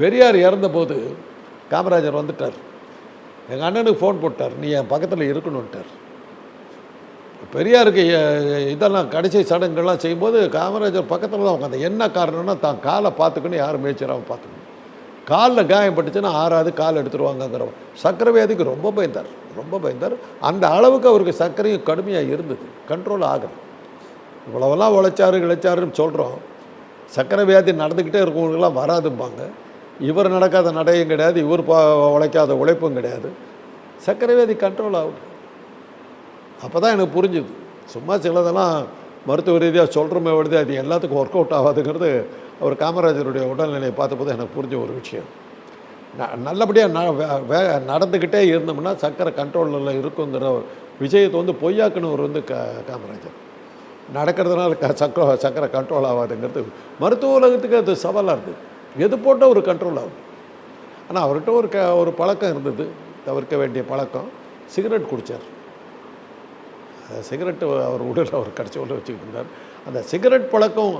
பெரியார் இறந்தபோது காமராஜர் வந்துட்டார். எங்கள் அண்ணனுக்கு ஃபோன் போட்டார். நீ என் பக்கத்தில் இருக்கணுன்ட்டார் பெரியாருக்கு இதெல்லாம் கடைசி சடங்குகள்லாம் செய்யும்போது காமராஜர் பக்கத்தில் தான் உட்காந்து என்ன காரணம்னா தான் காலை பார்த்துக்கணும் யாரும் மேய்ச்சிடாமல் பார்த்துக்கணும். காலில் காயம் பட்டுச்சுன்னா ஆறாவது கால் எடுத்துருவாங்கங்கிற சர்க்கரை வியாதிக்கு ரொம்ப பயந்தார். ரொம்ப பயந்தார். அந்த அளவுக்கு அவருக்கு சர்க்கரையும் கடுமையாக இருந்தது. கண்ட்ரோல் ஆகலை. இவ்வளவெல்லாம் உழைச்சாரு இழைச்சாருன்னு சொல்கிறோம் சர்க்கரை வியாதி நடந்துக்கிட்டே இருக்கவங்களுக்கெல்லாம் வராதும்பாங்க. இவர் நடக்காத நடையும் கிடையாது இவர் பா உழைக்காத உழைப்பும் கிடையாது. சர்க்கரை கண்ட்ரோல் ஆகுது அப்போ தான் எனக்கு புரிஞ்சுது. சும்மா சிலதெல்லாம் மருத்துவ ரீதியாக சொல்கிறோமே விடுது அது எல்லாத்துக்கும் ஒர்க் அவுட் ஆகாதுங்கிறது அவர் காமராஜருடைய உடல்நிலையை பார்த்தபோது எனக்கு புரிஞ்ச ஒரு விஷயம். ந நல்லபடியாக ந வே- வே நடந்துக்கிட்டே இருந்தோம்னா சர்க்கரை கண்ட்ரோலில் இருக்குங்கிற ஒரு விஷயத்தை வந்து பொய்யாக்குனவர் வந்து க காமராஜர். நடக்கிறதுனால க சக்கரை சக்கரை கண்ட்ரோல் ஆகாதுங்கிறது மருத்துவ உலகத்துக்கு அது சவாலாக இருந்தது. எது போட்டால் ஒரு கண்ட்ரோல் ஆகும். ஆனால் அவர்கிட்ட ஒரு க ஒரு பழக்கம் இருந்தது. தவிர்க்க வேண்டிய பழக்கம். சிகரெட் குடித்தார் சிகரெட்டு அவர் உடல் அவர் கடைசி உள்ள வச்சுக்கிட்டு இருந்தார். அந்த சிகரெட் பழக்கம்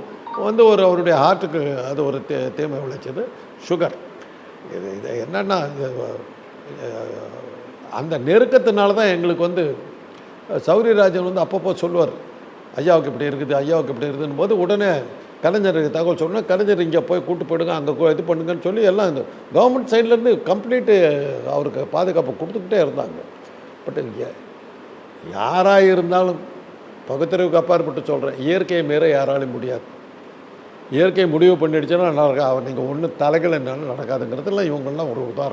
வந்து ஒரு அவருடைய ஹார்ட்டுக்கு அது ஒரு தே தீமை விளைச்சது. சுகர் இது இது என்னென்னா அந்த நெருக்கத்தினால தான் எங்களுக்கு வந்து சௌரியராஜன் வந்து அப்பப்போ சொல்லுவார். ஐயாவுக்கு இப்படி இருக்குது ஐயாவுக்கு இப்படி இருக்குதுன்னு போது உடனே கலைஞருக்கு தகவல் சொன்னால் கலைஞர் இங்கே போய் கூட்டு போயிடுங்க அங்கே இது பண்ணுங்கன்னு சொல்லி எல்லாம் இந்த கவர்மெண்ட் சைட்லேருந்து கம்ப்ளீட்டு அவருக்கு பாதுகாப்பு கொடுத்துக்கிட்டே இருந்தாங்க. பட் இங்கே யாராக இருந்தாலும் பகுத்தறிவுக்கு அப்பாற்பட்டு சொல்கிறேன் இயற்கையை மீற யாராலையும் முடியாது. இயற்கை முடிவு பண்ணிடுச்சுன்னா நல்லா அவர் நீங்கள் ஒன்றும் தலைகள் என்னாலும் நடக்காதுங்கிறதுலாம் இவங்கெல்லாம் ஒரு உதாரணம்.